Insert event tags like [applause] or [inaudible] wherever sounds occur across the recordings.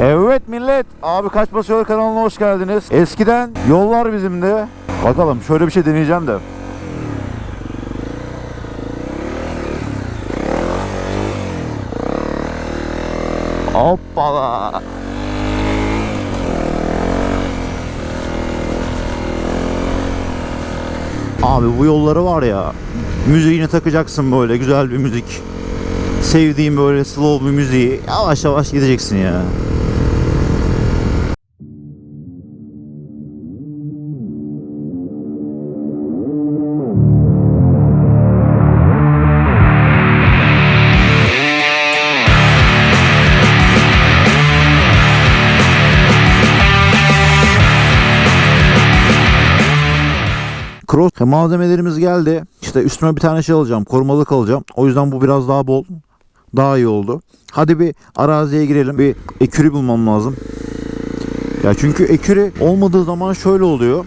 Evet millet, abi Kaç Basıyor kanalına hoş geldiniz. Eskiden yollar bizimdi. Bakalım şöyle bir şey deneyeceğim de. Hoppala. Abi bu yolları var ya, müziğini takacaksın böyle güzel bir müzik. Sevdiğim böyle slow bir müziği yavaş yavaş gideceksin ya. Cross malzemelerimiz geldi. İşte üstüme bir tane şey alacağım. Korumalık alacağım. O yüzden bu biraz daha bol. Daha iyi oldu. Hadi bir araziye girelim. Bir ekürü bulmam lazım. Ya çünkü ekürü olmadığı zaman şöyle oluyor.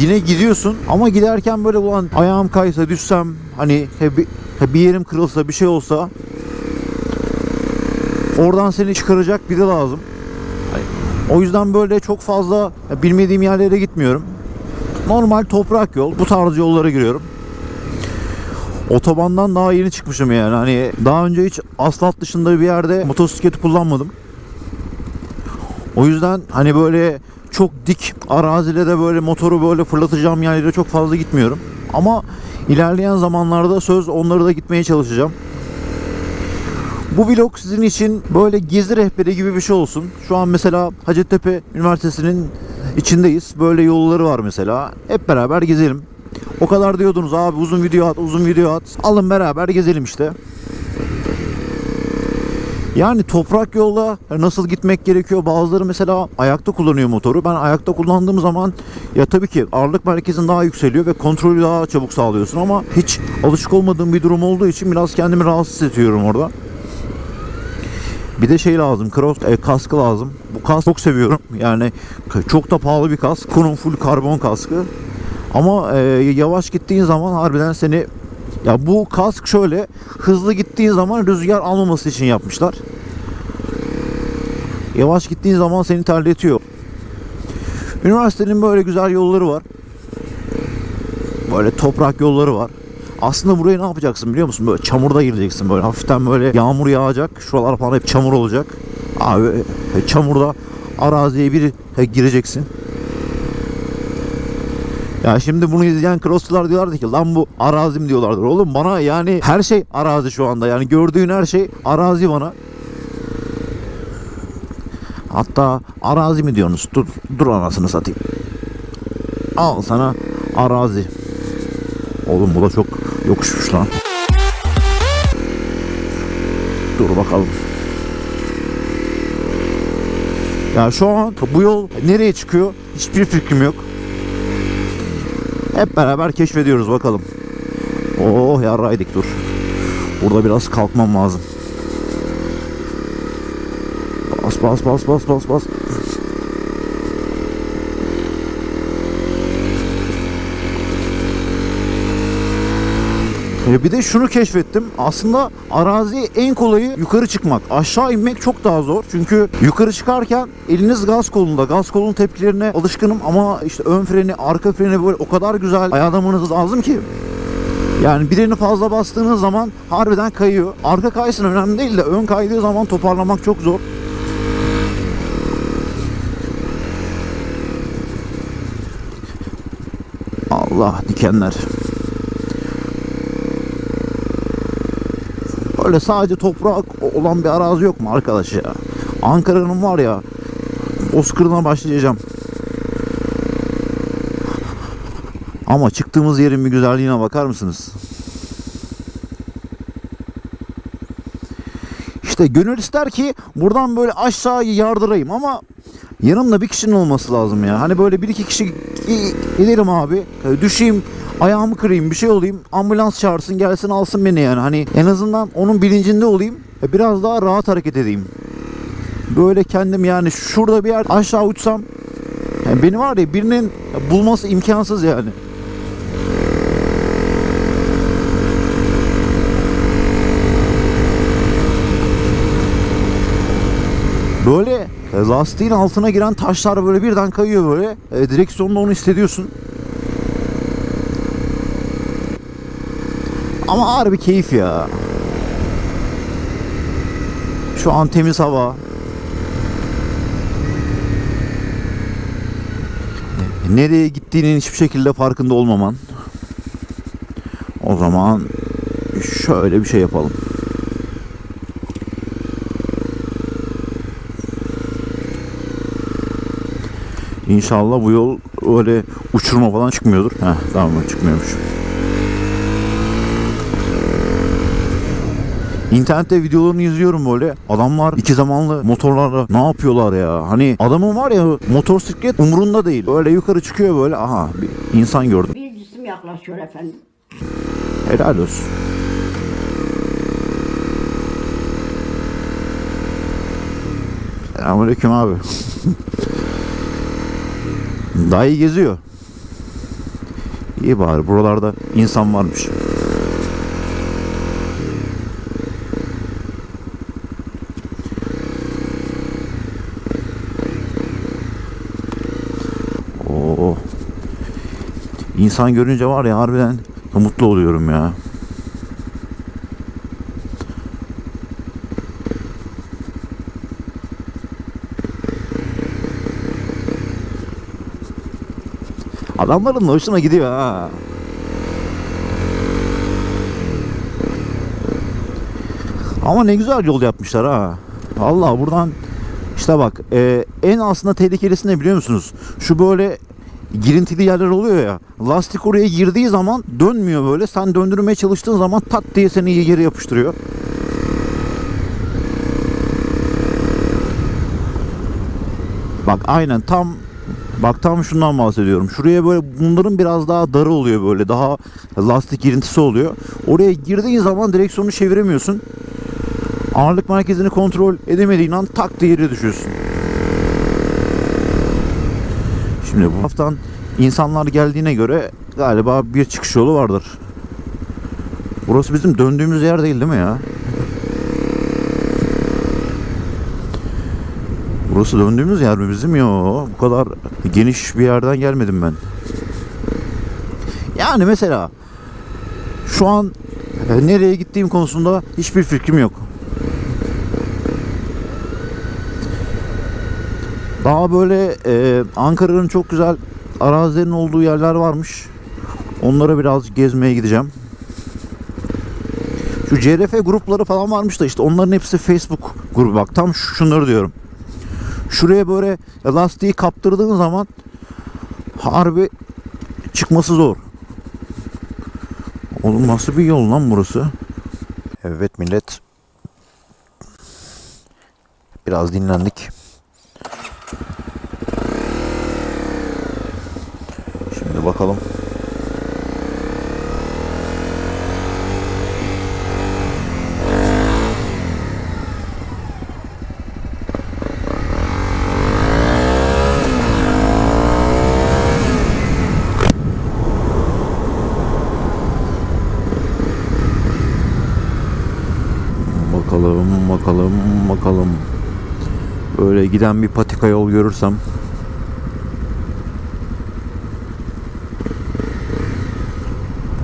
Yine gidiyorsun ama giderken böyle ulan ayağım kaysa düşsem hani bir, bir yerim kırılsa bir şey olsa oradan seni çıkaracak biri lazım. O yüzden böyle çok fazla bilmediğim yerlere gitmiyorum. Normal toprak yol. Bu tarz yollara giriyorum. Otobandan daha yeni çıkmışım yani. Hani daha önce hiç asfalt dışında bir yerde motosikleti kullanmadım. O yüzden hani böyle çok dik arazilere böyle motoru böyle fırlatacağım yerlere çok fazla gitmiyorum. Ama ilerleyen zamanlarda söz onları da gitmeye çalışacağım. Bu vlog sizin için böyle gezi rehberi gibi bir şey olsun. Şu an mesela Hacettepe Üniversitesi'nin içindeyiz. Böyle yolları var mesela. Hep beraber gezelim. O kadar diyordunuz abi uzun video at, uzun video at. Alın beraber gezelim işte. Yani toprak yolla nasıl gitmek gerekiyor? Bazıları mesela ayakta kullanıyor motoru. Ben ayakta kullandığım zaman ya tabii ki ağırlık merkezin daha yükseliyor ve kontrolü daha çabuk sağlıyorsun ama hiç alışık olmadığım bir durum olduğu için biraz kendimi rahatsız hissediyorum orada. Bir de şey lazım, cross e, kaskı lazım. Bu kask çok seviyorum. Yani çok da pahalı bir kask. Kunun full karbon kaskı. Ama e, yavaş gittiğin zaman harbiden seni ya bu kask şöyle hızlı gittiğin zaman rüzgar almaması için yapmışlar. Yavaş gittiğin zaman seni terletiyor. Üniversitenin böyle güzel yolları var. Böyle toprak yolları var. Aslında buraya ne yapacaksın biliyor musun? Böyle çamurda gireceksin böyle. Hafiften böyle yağmur yağacak. Şuralar falan hep çamur olacak. Abi e, çamurda araziye bir e, gireceksin. Ya şimdi bunu izleyen crossçular diyorlardı ki lan bu arazim diyorlardır. Oğlum bana yani her şey arazi şu anda. Yani gördüğün her şey arazi bana. Hatta arazi mi diyorsunuz? Dur, dur anasını satayım. Al sana arazi. Oğlum bu da çok yokuşmuş lan. Dur bakalım. Ya şu an bu yol nereye çıkıyor? Hiçbir fikrim yok. Hep beraber keşfediyoruz bakalım. Oh yarraydık dur. Burada biraz kalkmam lazım. Bas bas bas bas bas bas. E, Bir de şunu keşfettim. Aslında arazi en kolayı yukarı çıkmak. Aşağı inmek çok daha zor. Çünkü yukarı çıkarken eliniz gaz kolunda. Gaz kolunun tepkilerine alışkınım ama işte ön freni, arka freni böyle o kadar güzel ayarlamanız lazım ki. Yani birini fazla bastığınız zaman harbiden kayıyor. Arka kaysın önemli değil de ön kaydığı zaman toparlamak çok zor. Allah dikenler. Öyle sadece toprak olan bir arazi yok mu arkadaş ya? Ankara'nın var ya Oscar'ına başlayacağım. Ama çıktığımız yerin bir güzelliğine bakar mısınız? İşte gönül ister ki buradan böyle aşağıya yardırayım ama yanımda bir kişinin olması lazım ya. Hani böyle bir iki kişi giderim abi. Düşeyim ayağımı kırayım bir şey olayım ambulans çağırsın gelsin alsın beni yani hani en azından onun bilincinde olayım ve biraz daha rahat hareket edeyim. Böyle kendim yani şurada bir yer aşağı uçsam yani beni var ya birinin bulması imkansız yani. Böyle e, lastiğin altına giren taşlar böyle birden kayıyor böyle. E, direksiyonda onu hissediyorsun. Ama ağır bir keyif ya. Şu an temiz hava. Nereye gittiğinin hiçbir şekilde farkında olmaman. O zaman şöyle bir şey yapalım. İnşallah bu yol öyle uçurma falan çıkmıyordur. Heh, tamam çıkmıyormuş. İnternette videolarını izliyorum böyle. Adamlar iki zamanlı motorlarla ne yapıyorlar ya? Hani adamın var ya motosiklet umurunda değil. Öyle yukarı çıkıyor böyle. Aha bir insan gördüm. Bir cisim yaklaşıyor efendim. Helal olsun. Selamünaleyküm abi. [laughs] Dayı geziyor. İyi bari buralarda insan varmış. İnsan görünce var ya harbiden mutlu oluyorum ya. Adamların da hoşuna gidiyor ha. Ama ne güzel yol yapmışlar ha. Allah buradan işte bak e, en aslında tehlikelisi ne biliyor musunuz? Şu böyle girintili yerler oluyor ya. Lastik oraya girdiği zaman dönmüyor böyle. Sen döndürmeye çalıştığın zaman tak diye seni yere yapıştırıyor. Bak aynen tam bak tam şundan bahsediyorum. Şuraya böyle bunların biraz daha darı oluyor böyle. Daha lastik girintisi oluyor. Oraya girdiğin zaman direksiyonu çeviremiyorsun. Ağırlık merkezini kontrol edemediğin an tak diye yere düşüyorsun. Şimdi bu haftan insanlar geldiğine göre galiba bir çıkış yolu vardır. Burası bizim döndüğümüz yer değil değil mi ya? Burası döndüğümüz yer mi bizim? Yo, bu kadar geniş bir yerden gelmedim ben. Yani mesela şu an nereye gittiğim konusunda hiçbir fikrim yok. Daha böyle e, Ankara'nın çok güzel arazilerin olduğu yerler varmış. Onlara biraz gezmeye gideceğim. Şu CRF grupları falan varmış da işte onların hepsi Facebook grubu. Bak tam şunları diyorum. Şuraya böyle lastiği kaptırdığın zaman harbi çıkması zor. Oğlum nasıl bir yol lan burası? Evet millet. Biraz dinlendik. Bakalım. Bakalım, bakalım, bakalım. Böyle giden bir patika yol görürsem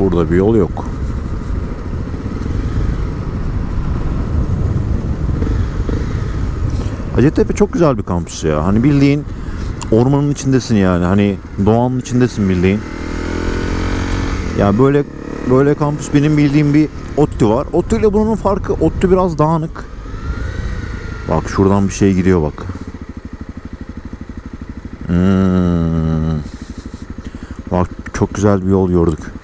Burada bir yol yok. Hacettepe çok güzel bir kampüs ya. Hani bildiğin ormanın içindesin yani. Hani doğanın içindesin bildiğin. Ya böyle böyle kampüs benim bildiğim bir ODTÜ var. ODTÜ ile bunun farkı ODTÜ biraz dağınık. Bak şuradan bir şey gidiyor bak. Hmm. Bak çok güzel bir yol gördük.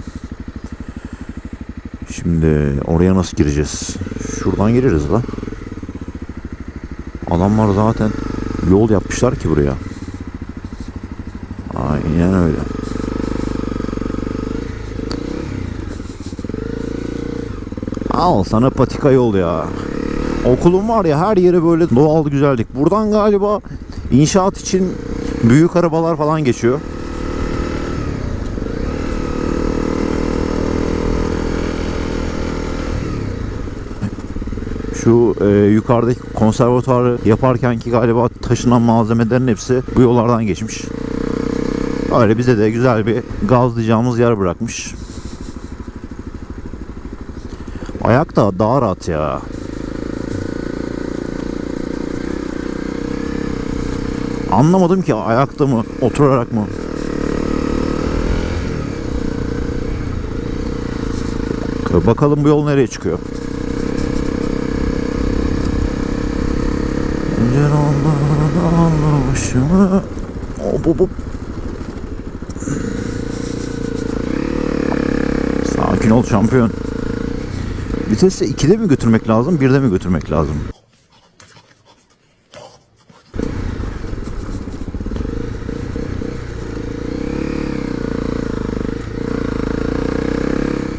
Şimdi oraya nasıl gireceğiz? Şuradan gireriz la. Adamlar zaten yol yapmışlar ki buraya. Aynen öyle. Al sana patika yol ya. Okulum var ya her yere böyle doğal güzellik. Buradan galiba inşaat için büyük arabalar falan geçiyor. Şu e, yukarıdaki konservatuarı yaparken ki galiba taşınan malzemelerin hepsi bu yollardan geçmiş. Öyle bize de güzel bir gazlayacağımız yer bırakmış. Ayak da daha rahat ya. Anlamadım ki ayakta mı, oturarak mı? Bakalım bu yol nereye çıkıyor? Pencere Allah Allah başımı Hop hop hop Sakin ol şampiyon Vitesi 2'de mi götürmek lazım 1'de mi götürmek lazım?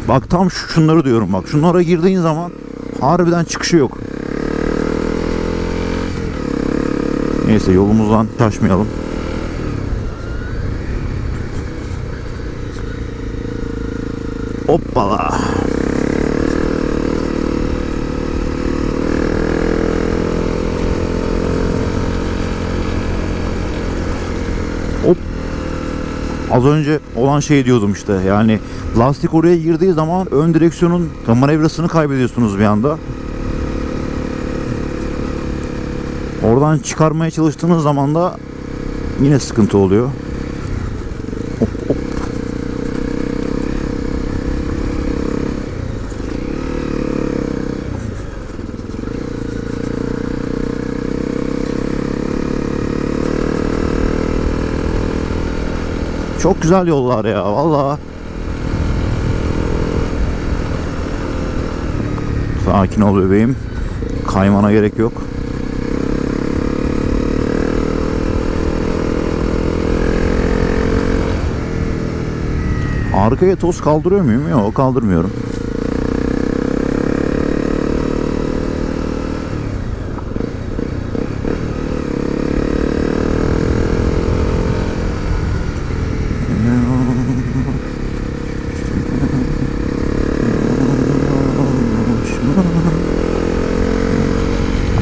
Bak tam şu- şunları diyorum bak. Şunlara girdiğin zaman harbiden çıkışı yok. Neyse yolumuzdan taşmayalım. Hoppala. Hop. Az önce olan şey diyordum işte yani lastik oraya girdiği zaman ön direksiyonun manevrasını kaybediyorsunuz bir anda. Oradan çıkarmaya çalıştığınız zaman da yine sıkıntı oluyor. Çok güzel yollar ya vallahi. Sakin ol bebeğim. Kaymana gerek yok. Arkaya toz kaldırıyor muyum? Yok kaldırmıyorum.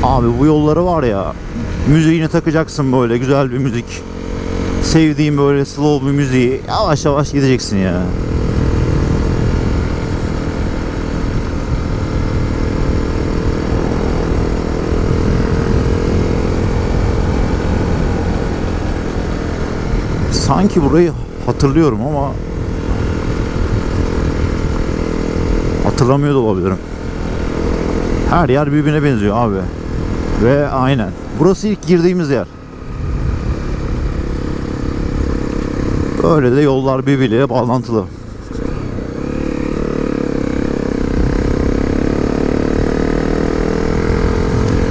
Abi bu yolları var ya müziğini takacaksın böyle güzel bir müzik. Sevdiğim böyle slow bir müziği yavaş yavaş gideceksin ya. Sanki burayı hatırlıyorum ama hatırlamıyor da olabilirim. Her yer birbirine benziyor abi. Ve aynen. Burası ilk girdiğimiz yer. Böyle de yollar birbiriyle bağlantılı.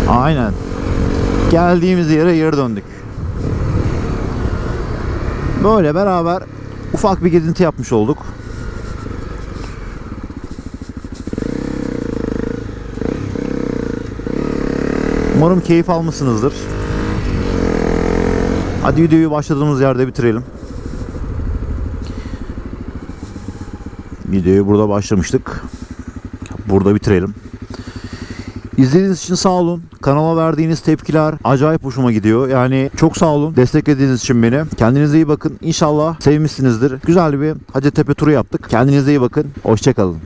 Aynen. Geldiğimiz yere geri döndük. Böyle beraber ufak bir gezinti yapmış olduk. Umarım keyif almışsınızdır. Hadi videoyu başladığımız yerde bitirelim. Videoyu burada başlamıştık. Burada bitirelim. İzlediğiniz için sağ olun. Kanala verdiğiniz tepkiler acayip hoşuma gidiyor. Yani çok sağ olun desteklediğiniz için beni. Kendinize iyi bakın. İnşallah sevmişsinizdir. Güzel bir Hacettepe turu yaptık. Kendinize iyi bakın. Hoşçakalın.